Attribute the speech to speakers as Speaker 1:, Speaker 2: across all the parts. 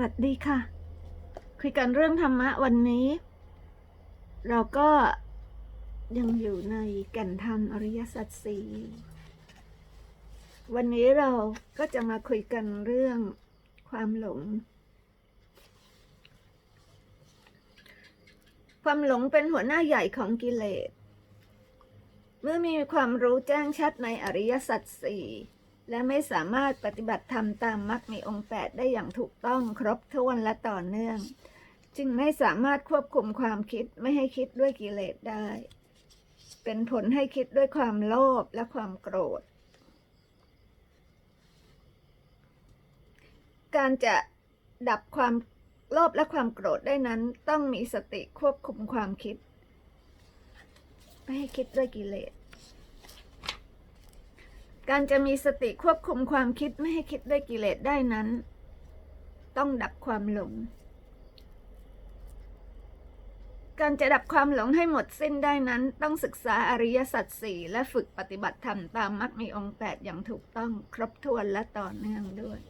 Speaker 1: วัสดีค่ะ คุยกันเรื่องธรรมะวันนี้ เราก็ยังอยู่ในแก่นธรรมอริยสัจสี่วันนี้เราก็จะมาคุยกันเรื่องความหลง ความหลงเป็นหัวหน้าใหญ่ของกิเลส เมื่อมีความรู้แจ้งชัดในอริยสัจสี่ และไม่สามารถปฏิบัติธรรมตามมรรคมีองค์แปดได้อย่างถูกต้องครบถ้วนและต่อเนื่อง จึงไม่สามารถควบคุมความคิดไม่ให้คิดด้วยกิเลสได้ เป็นผลให้คิดด้วยความโลภและความโกรธ การจะดับความโลภและความโกรธได้นั้นต้องมีสติควบคุมความคิด ไม่ให้คิดด้วยกิเลส การจะมีสติควบคุมความคิดไม่ให้คิดด้วยกิเลสได้นั้น ต้องดับความหลง การจะดับความหลงให้หมดสิ้นได้นั้น ต้องศึกษาอริยสัจสี่และฝึกปฏิบัติธรรมตามมรรคมีองค์แปดอย่างถูกต้องครบถ้วนและต่อเนื่องด้วย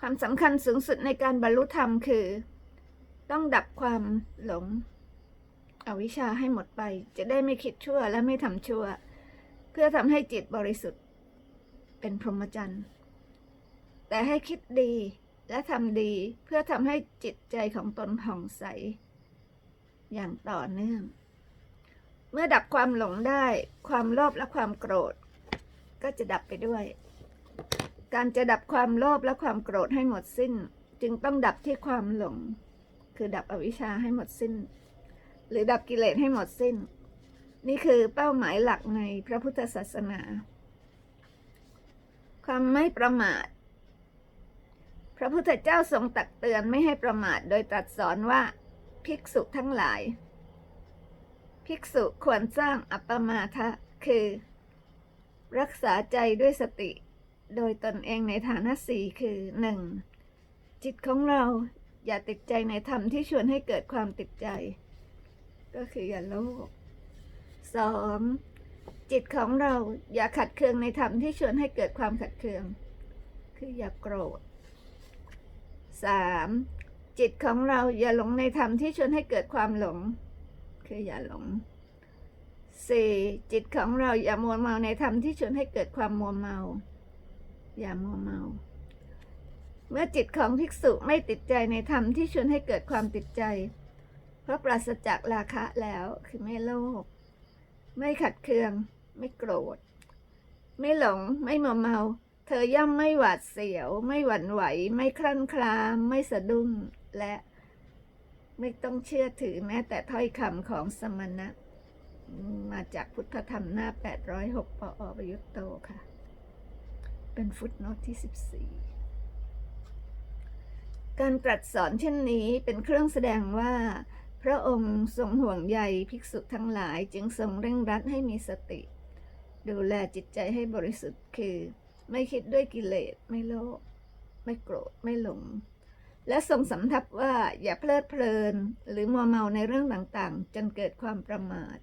Speaker 1: ความสำคัญสูงสุดในการบรรลุธรรมคือ ต้องดับความหลงอวิชชาให้หมดไปจะได้ไม่คิดชั่วและไม่ทำชั่ว พื่อทำให้จิตบริสุทธิ์ เป็นพรหมจรรย์ แต่ให้คิดดีและทำดีเพื่อทำให้จิตใจของตนผ่องใส อย่างต่อเนื่อง เมื่อดับความหลงได้ ความโลภและความโกรธ ก็จะดับไปด้วย การจะดับความโลภและความโกรธให้หมดสิ้น จึงต้องดับที่ความหลง คือดับอวิชชาให้หมดสิ้น หรือดับกิเลสให้หมดสิ้น นี่คือเป้าหมายหลักในพระพุทธศาสนา ความไม่ประมาท พระพุทธเจ้าทรงตักเตือนไม่ให้ประมาทโดยตรัสสอนว่าภิกษุทั้งหลาย ภิกษุควรสร้างอัปปมาทะคือ รักษาใจด้วยสติ โดยตนเองในฐานะสี่คือหนึ่งจิตของเราอย่าติดใจในธรรมที่ชวนให้เกิดความติดใจ ก็คืออย่าโลภ สองจิตของเราอย่าขัดเคืองในธรรมที่ชวนให้เกิดความขัดเคือง คืออย่าโกรธสามจิตของเราอย่าหลงในธรรมที่ชวนให้เกิดความหลง คืออย่าหลงสี่จิตของเราอย่ามัวเมาในธรรมที่ชวนให้เกิดความมัวเมา อย่ามัวเมา เมื่อจิตของภิกษุไม่ติดใจในธรรมที่ชวนให้เกิดความติดใจ เพราะปราศจากราคะแล้วคือไม่โลภ ไม่ขัดเคือง ไม่โกรธ ไม่หลง ไม่มัวเมา เธอย่อมไม่หวาดเสียว ไม่หวั่นไหว ไม่คลั่นคลาม ไม่สะดุ้ง และไม่ต้องเชื่อถือแม้แต่ถ้อยคำของสมณะ มาจากพุทธธรรมหน้า 806ปอประยุตโตค่ะ เป็นฟุตโนตที่ 14 การตรัสสอนเช่นนี้เป็นเครื่องแสดงว่า ระองค์ทรงห่วงใยภิกษุทั้งหลายจึงทรงเร่งรัดให้มีสติ ดูแลจิตใจให้บริสุทธิ์คือ ไม่คิดด้วยกิเลสไม่โลภไม่โกรธไม่หลง และทรงสำทับว่าอย่าเพลิดเพลิน หรือมัวเมาในเรื่องต่างๆ จนเกิดความประมาท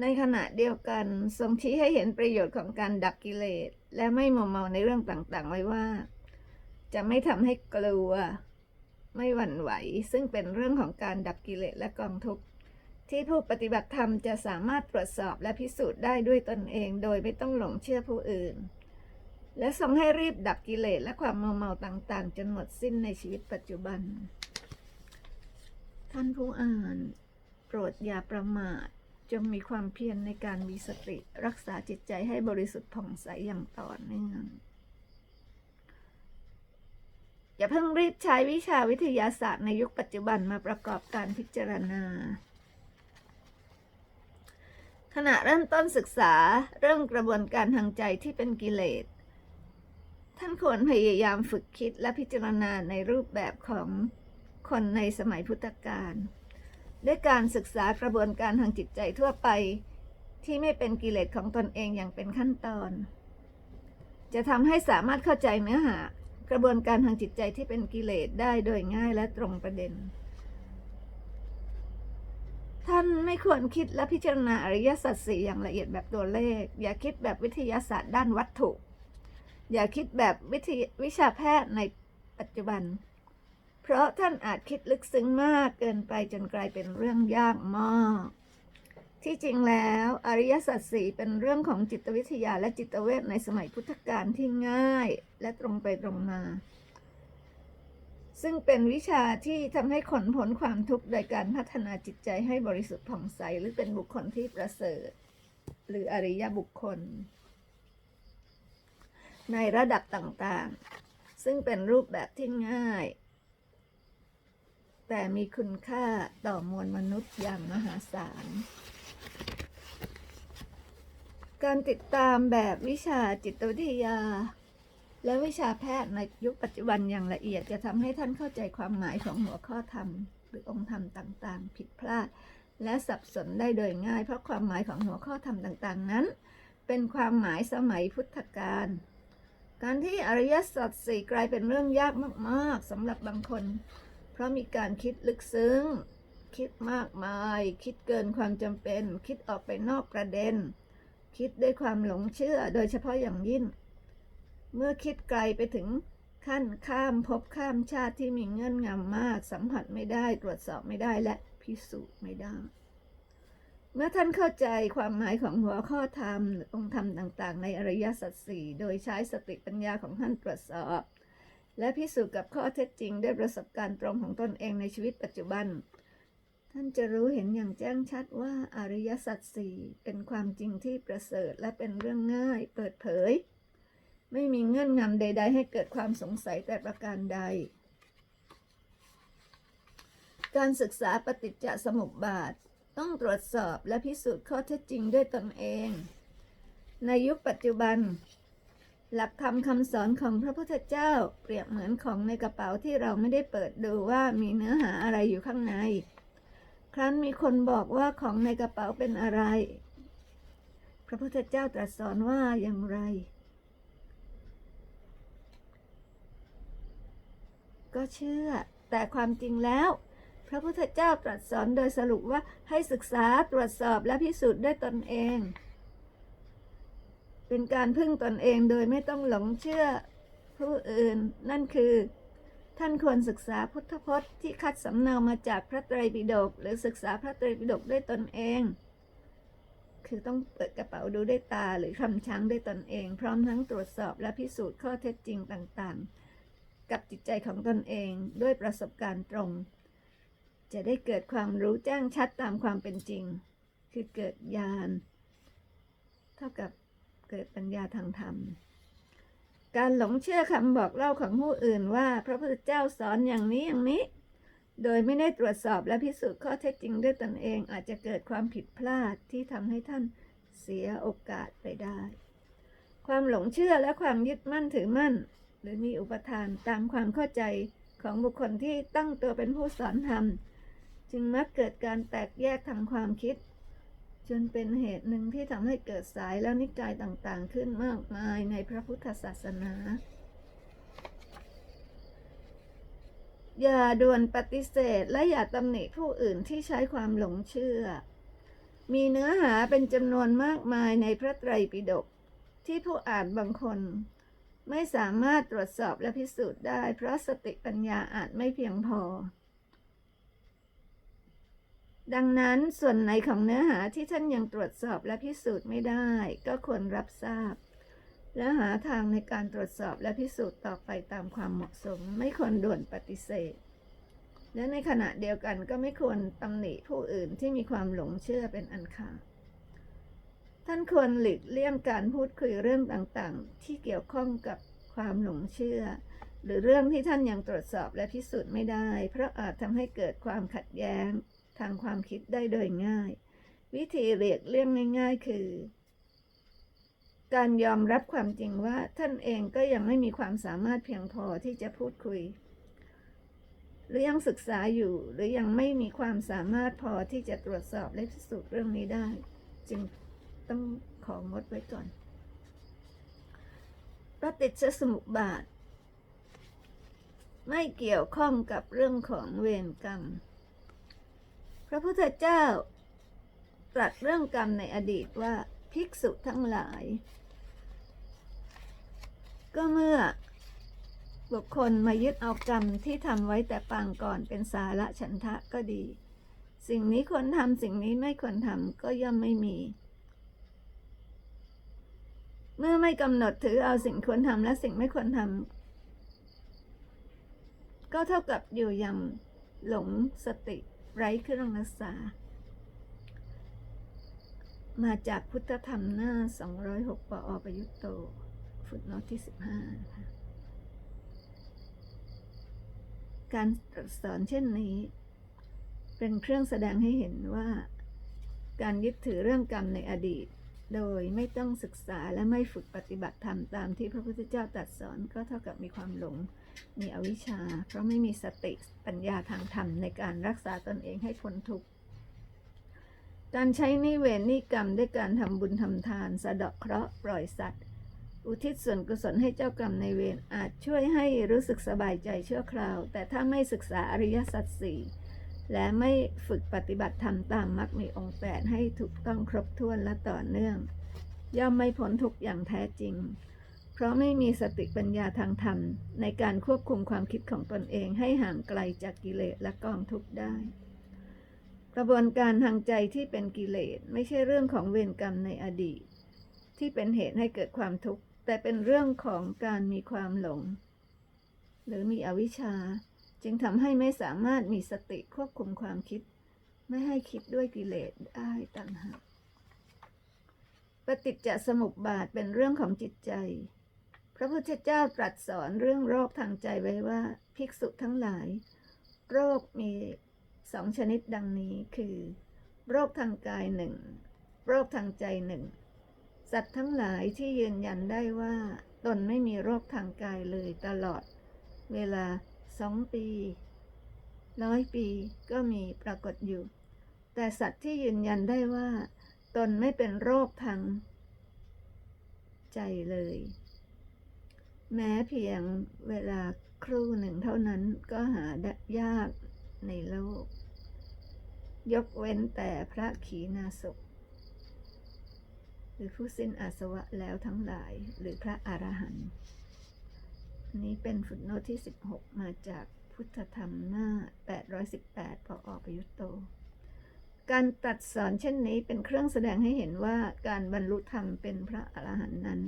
Speaker 1: ในขณะเดียวกันทรงชี้ให้เห็นประโยชน์ของการดับกิเลส และไม่มัวเมาในเรื่องต่างๆ ไว้ว่า จะไม่ทำให้กลัว ไม่หวั่นไหว ซึ่งเป็นเรื่องของการดับกิเลสและกองทุกข์ที่ผู้ปฏิบัติธรรมจะสามารถตรวจสอบและพิสูจน์ได้ด้วยตนเอง โดยไม่ต้องหลงเชื่อผู้อื่น และทรงให้รีบดับกิเลสและความเมาเมาต่างๆ จนหมดสิ้นในชีวิตปัจจุบัน ท่านผู้อ่าน โปรดอย่าประมาทจงมีความเพียรในการมีสติ รักษาจิตใจให้บริสุทธิ์ผ่องใสอย่างต่อเนื่อง อย่าเพิ่งรีบใช้วิชาวิทยาศาสตร์ในยุคปัจจุบันมาประกอบการพิจารณา ขณะเริ่มต้นศึกษาเรื่องกระบวนการทางใจที่เป็นกิเลส ท่านควรพยายามฝึกคิดและพิจารณาในรูปแบบของคนในสมัยพุทธกาลด้วยการศึกษากระบวนการทางจิตใจทั่วไป ที่ไม่เป็นกิเลสของตนเองอย่างเป็นขั้นตอน จะทำให้สามารถเข้าใจเนื้อหา กระบวนการทางจิตใจที่เป็นกิเลสได้โดยง่ายและตรงประเด็น ท่านไม่ควรคิดและพิจารณาอริยสัจสี่อย่างละเอียดแบบตัวเลข อย่าคิดแบบวิทยาศาสตร์ด้านวัตถุ อย่าคิดแบบวิทยวิชาแพทย์ในปัจจุบัน เพราะท่านอาจคิดลึกซึ้งมากเกินไปจนกลายเป็นเรื่องยากมาก ที่จริงแล้วอริยสัจสี่เป็นเรื่องของจิตวิทยาและจิตเวชในสมัยพุทธกาลที่ง่ายและตรงไปตรงมา ซึ่งเป็นวิชาที่ทำให้คนพ้นความทุกข์โดยการพัฒนาจิตใจให้บริสุทธิ์ผ่องใส หรือเป็นบุคคลที่ประเสริฐ หรืออริยบุคคล ในระดับต่างๆ ซึ่งเป็นรูปแบบที่ง่าย แต่มีคุณค่าต่อมวลมนุษย์อย่างมหาศาล การติดตามแบบวิชาจิตวิทยา และวิชาแพทย์ในยุคปัจจุบันอย่างละเอียดจะทำให้ท่านเข้าใจความหมายของหัวข้อธรรม หรือองค์ธรรมต่างๆ ผิดพลาด และสับสนได้โดยง่าย เพราะความหมายของหัวข้อธรรมต่างๆ นั้น เป็นความหมายสมัยพุทธกาลการที่อริยสัจสี่กลายเป็นเรื่องยากมากๆสำหรับบางคน เพราะมีการคิดลึกซึ้ง คิดมากมาย คิดเกินความจำเป็น คิดออกไปนอกประเด็น คิดด้วยความหลงเชื่อโดยเฉพาะอย่างยิ่ง เมื่อคิดไกลไปถึงขั้นข้ามภพข้ามชาติที่มีเงื่อนงำมาก สัมผัสไม่ได้ตรวจสอบไม่ได้และพิสูจน์ไม่ได้ เมื่อท่านเข้าใจความหมายของหัวข้อธรรมหรือองค์ธรรมต่าง ๆ ในอริยสัจสี่โดยใช้สติปัญญาของท่านตรวจสอบ และพิสูจน์กับข้อเท็จจริงด้วยประสบการณ์ตรงของตนเองในชีวิตปัจจุบัน ท่านจะรู้เห็นอย่างแจ้งชัดว่าอริยสัจสี่เป็นความจริงที่ประเสริฐและเป็นเรื่องง่ายเปิดเผย ไม่มีเงื่อนงำใด ๆ ให้เกิดความสงสัยแต่ประการใด การศึกษาปฏิจจสมุปบาทต้องตรวจสอบและพิสูจน์ข้อเท็จจริงด้วยตนเอง ในยุคปัจจุบัน หลักธรรมคำสอนของพระพุทธเจ้าเปรียบเหมือนของในกระเป๋าที่เราไม่ได้เปิดดูว่ามีเนื้อหาอะไรอยู่ข้างใน ครั้นมีคนบอกว่าของในกระเป๋าเป็นอะไร พระพุทธเจ้าตรัสสอนว่าอย่างไร ก็เชื่อ แต่ความจริงแล้ว พระพุทธเจ้าตรัสสอนโดยสรุปว่าให้ศึกษาตรวจสอบและพิสูจน์ด้วยตนเอง เป็นการพึ่งตนเองโดยไม่ต้องหลงเชื่อผู้อื่น นั่นคือ ท่านควรศึกษาพุทธพจน์ที่คัดสำเนามาจากพระไตรปิฎกหรือศึกษาพระไตรปิฎกด้วยตนเอง คือต้องเปิดกระเป๋าดูด้วยตาหรือคำช้างด้วยตนเอง พร้อมทั้งตรวจสอบและพิสูจน์ข้อเท็จจริงต่างๆ กับจิตใจของตนเองด้วยประสบการณ์ตรง จะได้เกิดความรู้แจ้งชัดตามความเป็นจริง คือเกิดญาณเท่ากับเกิดปัญญาทางธรรม การหลงเชื่อคำบอกเล่าของผู้อื่นว่า พระพุทธเจ้าสอนอย่างนี้อย่างนี้ โดยไม่ได้ตรวจสอบและพิสูจน์ข้อเท็จจริงด้วยตนเอง อาจจะเกิดความผิดพลาดที่ทำให้ท่านเสียโอกาสไปได้ ความหลงเชื่อและความยึดมั่นถือมั่น หรือมีอุปทานตามความเข้าใจของบุคคลที่ตั้งตัวเป็นผู้สอนธรรม จึงมักเกิดการแตกแยกทางความคิด จนเป็นเหตุหนึ่งที่ทำให้เกิดสายและนิกายต่างๆ ขึ้นมากมายในพระพุทธศาสนา อย่าด่วนปฏิเสธและอย่าตำหนิผู้อื่นที่ใช้ความหลงเชื่อ มีเนื้อหาเป็นจำนวนมากมายในพระไตรปิฎกที่ผู้อ่านบางคน ไม่สามารถตรวจสอบและพิสูจน์ได้ เพราะสติปัญญาอาจไม่เพียงพอ ดังนั้นส่วนไหนของเนื้อหาที่ท่านยังตรวจสอบและพิสูจน์ไม่ได้ ก็ควรรับทราบ และหาทางในการตรวจสอบและพิสูจน์ต่อไปตามความเหมาะสม ไม่ควรด่วนปฏิเสธ และในขณะเดียวกันก็ไม่ควรตำหนิผู้อื่นที่มีความหลงเชื่อเป็นอันขาดท่านควรหลีกเลี่ยงการพูดคุยเรื่องต่างๆ ที่เกี่ยวข้องกับความหลงเชื่อ หรือเรื่องที่ท่านยังตรวจสอบและพิสูจน์ไม่ได้ เพราะอาจทำให้เกิดความขัดแย้ง ทางความคิดได้โดยง่าย วิธีเลียกเลี่ยงง่าย ๆ คือ การยอมรับความจริงว่าท่านเองก็ยังไม่มีความสามารถเพียงพอที่จะพูดคุย หรือยังศึกษาอยู่หรือยังไม่มีความสามารถพอที่จะตรวจสอบและพิสูจน์เรื่องนี้ได้ จึงต้องของงดไว้ก่อนปฏิจจสมุปบาท ไม่เกี่ยวข้องกับเรื่องของเวรกรรม ระพุทธเจ้า ตรัสเรื่องกรรมในอดีตว่าภิกษุทั้งหลาย ก็เมื่อบุคคลมายึดเอากรรมที่ทำไว้แต่ปางก่อนเป็นสาระฉันทะก็ดี สิ่งนี้ควรทำสิ่งนี้ไม่ควรทำก็ย่อมไม่มี เมื่อไม่กำหนดถือเอาสิ่งควรทำและสิ่งไม่ควรทำก็เท่ากับอยู่อย่างหลงสติ ไร้เครื่องรักษา มาจากพุทธธรรมหน้า 206 ปอประยุตโต ฟุตโนที่ 15 นะคะ การสอนเช่นนี้ เป็นเครื่องแสดงให้เห็นว่า การยึดถือเรื่องกรรมในอดีต โดยไม่ต้องศึกษาและไม่ฝึกปฏิบัติธรรมตามที่พระพุทธเจ้าตรัสสอนก็เท่ากับมีความหลง มีอวิชชา เพราะไม่มีสติปัญญาทางธรรมในการรักษาตนเองให้พ้นทุกข์การใช้นิเวรนิกรรมด้วยการทำบุญทำทาน สะเดาะเคราะห์ปล่อยสัตว์ อุทิศส่วนกุศลให้เจ้ากรรมในเวรอาจช่วยให้รู้สึกสบายใจชั่วคราว แต่ถ้าไม่ศึกษาอริยสัจสี่และไม่ฝึกปฏิบัติธรรมตามมรรคมีองค์แปดให้ถูกต้องครบถ้วนและต่อเนื่อง ย่อมไม่พ้นทุกข์อย่างแท้จริง เพราะไม่มีสติปัญญาทางธรรม ในการควบคุมความคิดของตนเองให้ห่างไกลจากกิเลสและกองทุกข์ได้ กระบวนการทางใจที่เป็นกิเลสไม่ใช่เรื่องของเวรกรรมในอดีต ที่เป็นเหตุให้เกิดความทุกข์ แต่เป็นเรื่องของการมีความหลง หรือมีอวิชชา จึงทำให้ไม่สามารถมีสติควบคุมความคิด ไม่ให้คิดด้วยกิเลสได้ต่างหากปฏิจจสมุปบาทเป็นเรื่องของจิตใจ พระพุทธเจ้าตรัสสอนเรื่องโรคทางใจไว้ว่าภิกษุทั้งหลาย โรคมีสองชนิดดังนี้คือ โรคทางกายหนึ่งโรคทางใจหนึ่งสัตว์ทั้งหลายที่ยืนยันได้ว่า ตนไม่มีโรคทางกายเลยตลอด เวลาสองปีร้อยปีก็มีปรากฏอยู่ แต่สัตว์ที่ยืนยันได้ว่า ตนไม่เป็นโรคทางใจเลย แม้เพียงเวลาครู่หนึ่งเท่านั้นก็หาได้ยากในโลก ยกเว้นแต่พระขีณาสพหรือผู้สิ้นอาสวะแล้วทั้งหลายหรือพระอรหันต์นี้เป็นฟุตโนตที่ 16 มาจากพุทธธรรมหน้า 818พออประยุตโต การตัดสอนเช่นนี้เป็นเครื่องแสดงให้เห็นว่าการบรรลุธรรมเป็นพระอรหันต์นั้น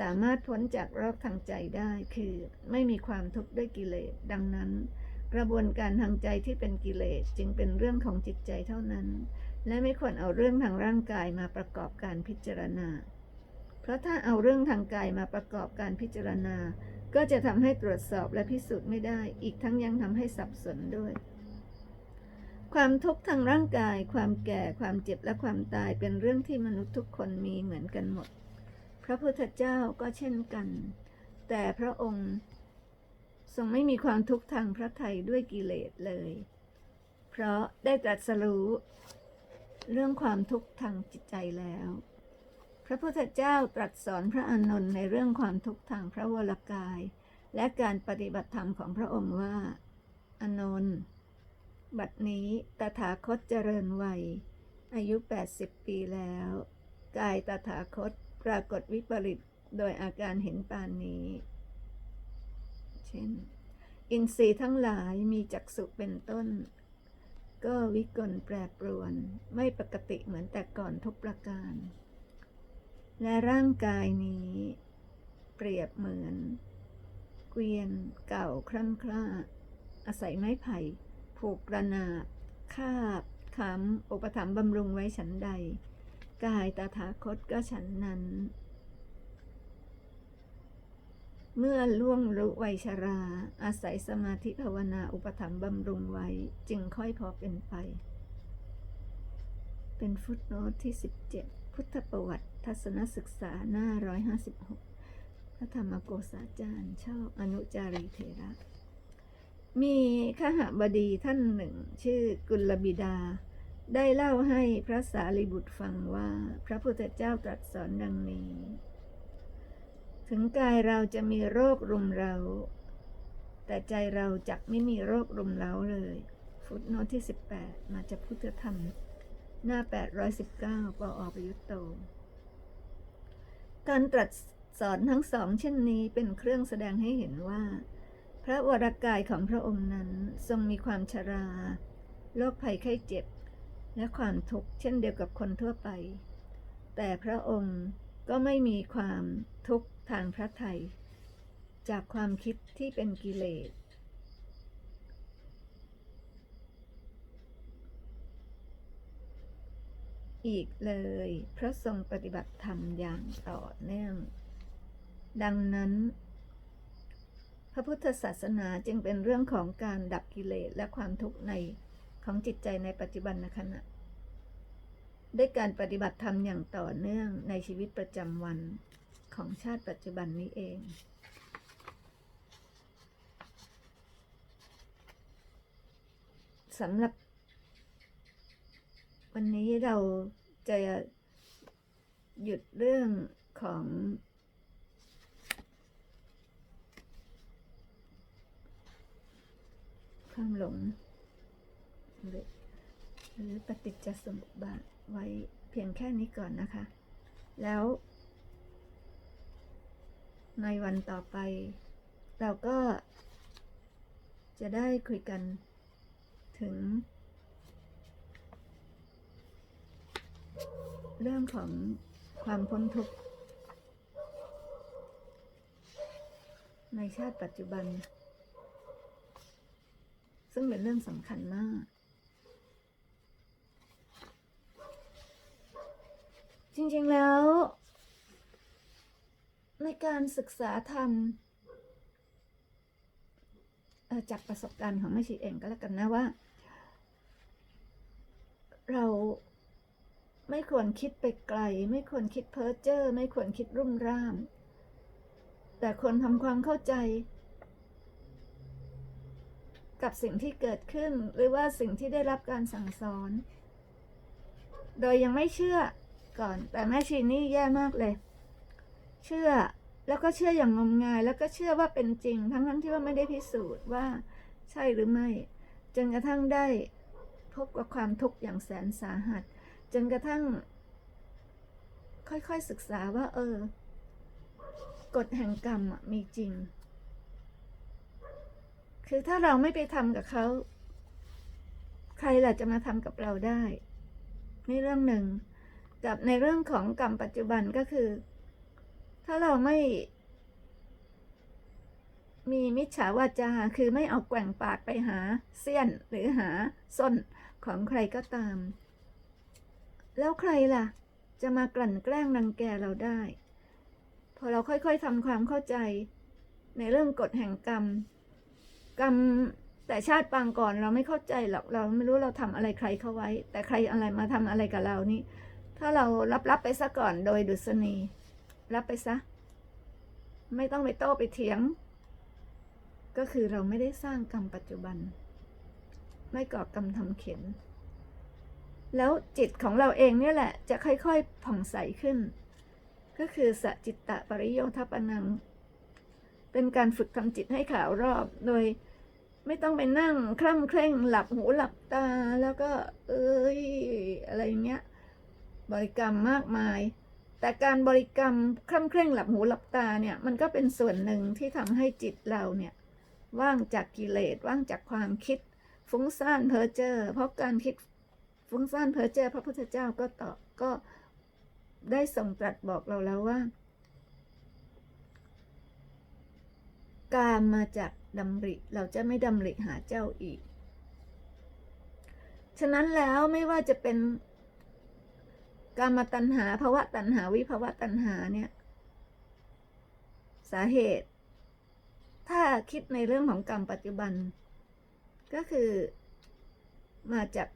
Speaker 1: สามารถพ้นจากโรคทางใจได้คือไม่มีความทุกข์ด้วยกิเลส ดังนั้น กระบวนการทางใจที่เป็นกิเลสจึงเป็นเรื่องของจิตใจเท่านั้น และไม่ควรเอาเรื่องทางร่างกายมาประกอบการพิจารณา เพราะถ้าเอาเรื่องทางกายมาประกอบการพิจารณา ก็จะทำให้ตรวจสอบและพิสูจน์ไม่ได้ อีกทั้งยังทำให้สับสนด้วยความทุกข์ทางร่างกาย ความแก่ ความเจ็บ และความตายเป็นเรื่องที่มนุษย์ทุกคนมีเหมือนกันหมด ระพุทธเจ้าก็เช่นกัน แต่พระองค์ทรงไม่มีความทุกข์ทางพระทัยด้วยกิเลสเลย เพราะได้ตรัสรู้เรื่องความทุกข์ทางจิตใจแล้ว พระพุทธเจ้าตรัสสอนพระอานนท์ในเรื่องความทุกข์ทางพระวรกาย และการปฏิบัติธรรมของพระองค์ว่า อานนท์บัดนี้ตถาคตเจริญวัย อายุ 80 ปีแล้ว กายตถาคต ปรากฏวิปริตโดยอาการเห็นปานนี้ เช่น อินทรีย์ทั้งหลายมีจักษุเป็นต้น ก็วิกลแปรปรวน ไม่ปกติเหมือนแต่ก่อนทุกประการ และร่างกายนี้ เปรียบเหมือน เกวียนเก่าคร่ำคร่า อาศัยไม้ไผ่ ผูกกระนาบคาบค้ำอุปถัมภ์บำรุงไว้ฉันใด กายตถาคตก็ฉันนั้น เมื่อล่วงรู้วัยชรา อาศัยสมาธิภาวนาอุปถัมภ์บำรุงไว้ จึงค่อยพอเป็นไป เป็นฟุตโนตที่ 17 พุทธประวัติ ทัศนศึกษาหน้า 156 พระธรรมโกษาจารย์ชอบอนุจารีเทระมีขหบดีท่านหนึ่ง ชื่อกุลบิดา ได้เล่าให้พระสารีบุตรฟังว่า พระพุทธเจ้าตรัสสอนดังนี้ ถึงกายเราจะมีโรครุมเรา แต่ใจเราจักไม่มีโรครุมเราเลย ฟุตโนที่ 18 มาจากพุทธธรรม หน้า 819ปออประยุตโต การตรัสสสอนทั้งสองเช่นนี้เป็นเครื่องแสดงให้เห็นว่า พระวรากายของพระองค์นั้นทรงมีความชราโรคภัยไข้เจ็บ และความทุกข์เช่นเดียวกับคนทั่วไป แต่พระองค์ก็ไม่มีความทุกข์ทางพระทัยจากความคิดที่เป็นกิเลส อีกเลยพระทรงปฏิบัติธรรมอย่างต่อเนื่อง ดังนั้น พระพุทธศาสนาจึงเป็นเรื่องของการดับกิเลสและความทุกข์ใน ของจิตใจในปัจจุบันขณะด้วยการปฏิบัติธรรมอย่างต่อเนื่องในชีวิตประจำวันของชาติปัจจุบันนี้เอง สำหรับ วันนี้เราจะหยุดเรื่องของความหลง รือหรือปฏิจจสมุปบาทไว้เพียงแค่นี้ก่อนนะคะ แล้ว ในวันต่อไป เราก็ จะได้คุยกันถึง เรื่องของความพ้นทุกข์ในชาติปัจจุบัน ซึ่งเป็นเรื่องสำคัญมาก จริงๆแล้ว ในการศึกษาธรรมจากประสบการณ์ของแม่ชีเองก็แล้วกันนะว่า เราไม่ควรคิดไปไกล ไม่ควรคิดเพ้อเจ้อไม่ควรคิดรุ่มร่าม แต่ควรทำความเข้าใจ กับสิ่งที่เกิดขึ้นหรือว่าสิ่งที่ได้รับการสั่งสอน โดยยังไม่เชื่อ ก่อน แต่แม่ชีนี่แย่มากเลย เชื่อแล้วก็เชื่ออย่างงมงาย แล้วก็เชื่อว่าเป็นจริง ทั้งทั้งที่ว่าไม่ได้พิสูจน์ว่าใช่หรือไม่ จนกระทั่งได้พบกับความทุกข์อย่างแสนสาหัส จนกระทั่ง ค่อยๆศึกษาว่า เออกฎแห่งกรรมมีจริง คือถ้าเราไม่ไปทำกับเขา ใครล่ะจะมาทำกับเราได้ นี่เรื่องหนึ่ง กับในเรื่องของกรรมปัจจุบันก็คือ ถ้าเราไม่ มีมิจฉาวาจาคือไม่เอาแกว่งปากไปหาเสี้ยนหรือหาส้นของใครก็ตาม แล้วใครล่ะ จะมากลั่นแกล้งรังแกเราได้ พอเราค่อยๆทำความเข้าใจ ในเรื่องกฎแห่งกรรม กรรมแต่ชาติปางก่อนเราไม่เข้าใจหรอกเราไม่รู้เราทำอะไรใครเข้าไว้ แต่ใครอะไรมาทำอะไรกับเรานี่ ถ้าเรารับรับไปซะก่อนโดยดุษณีรับไปซะ ไม่ต้องไปโต้ไปเถียง ก็คือเราไม่ได้สร้างกรรมปัจจุบัน ไม่ก่อกรรมทำเข็นแล้วจิตของเราเองเนี่ยแหละ จะค่อยๆผ่องใสขึ้น ก็คือสจิตตะปริโยทัปนัง เป็นการฝึกทำจิตให้ขาวรอบ โดยไม่ต้องไปนั่งคล่ำเคร่งหลับหูหลับตาแล้วก็ เอ้ยอะไรเงี้ย บริกรรมมากมาย แต่การบริกรรมคล่ำเคร่งหลับหูหลับตาเนี่ยมันก็เป็นส่วนหนึ่งที่ทำให้จิตเราเนี่ยว่างจากกิเลสว่างจากความคิดฟุ้งซ่านเพ้อเจ้อเพราะการคิดฟุ้งซ่านเพ้อเจ้อพระพุทธเจ้าก็ตอบก็ได้ทรงตรัสบอกเราแล้วว่า การมาจากดำริเราจะไม่ดำริหาเจ้าอีก ฉะนั้นแล้วไม่ว่าจะเป็น การมาตัณหาภาวะตัณหาวิภาวะตัณหาเนี่ย สาเหตุ ถ้าคิดในเรื่องของกรรมปัจจุบัน ก็คือมาจาก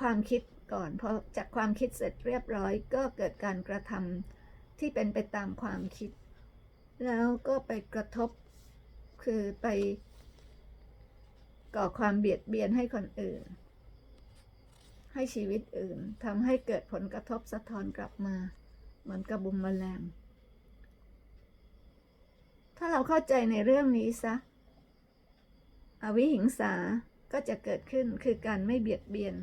Speaker 1: ความคิดก่อนพอจากความคิดเสร็จเรียบร้อย ก็เกิดการกระทำที่เป็นไปตามความคิด แล้วก็ไปกระทบคือไปก่อความเบียดเบียนให้คนอื่น ให้ชีวิตอื่นทำให้เกิดผลกระทบสะท้อนกลับมา เหมือนกับบุมแมลง ถ้าเราเข้าใจในเรื่องนี้ซะ อวิหิงสาก็จะเกิดขึ้นคือการไม่เบียดเบียน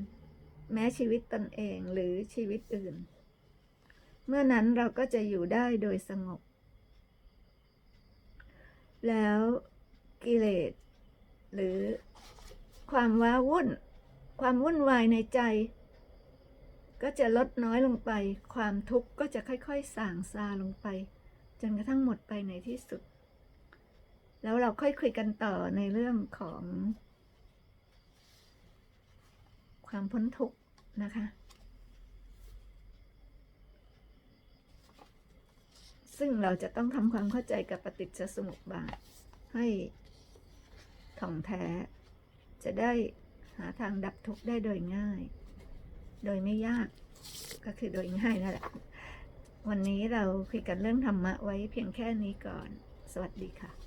Speaker 1: แม้ชีวิตตนเองหรือชีวิตอื่น เมื่อนั้นเราก็จะอยู่ได้โดยสงบ แล้วกิเลสหรือความว้าวุ่น ความวุ่นวายในใจ ก็จะลดน้อยลงไป ความทุกข์ก็จะค่อยๆส่างซาลงไป จนกระทั่งหมดไปในที่สุด แล้วเราค่อยคุยกันต่อในเรื่องของ ความพ้นทุกข์นะคะ ซึ่งเราจะต้องทำความเข้าใจกับปฏิจจสมุปบาทให้ถ่องแท้จะได้ หาทางดับทุกข์ได้โดยง่าย โดยไม่ยาก ก็คือโดยง่ายนั่นแหละ วันนี้เราคุยกันเรื่องธรรมะไว้เพียงแค่นี้ก่อน สวัสดีค่ะ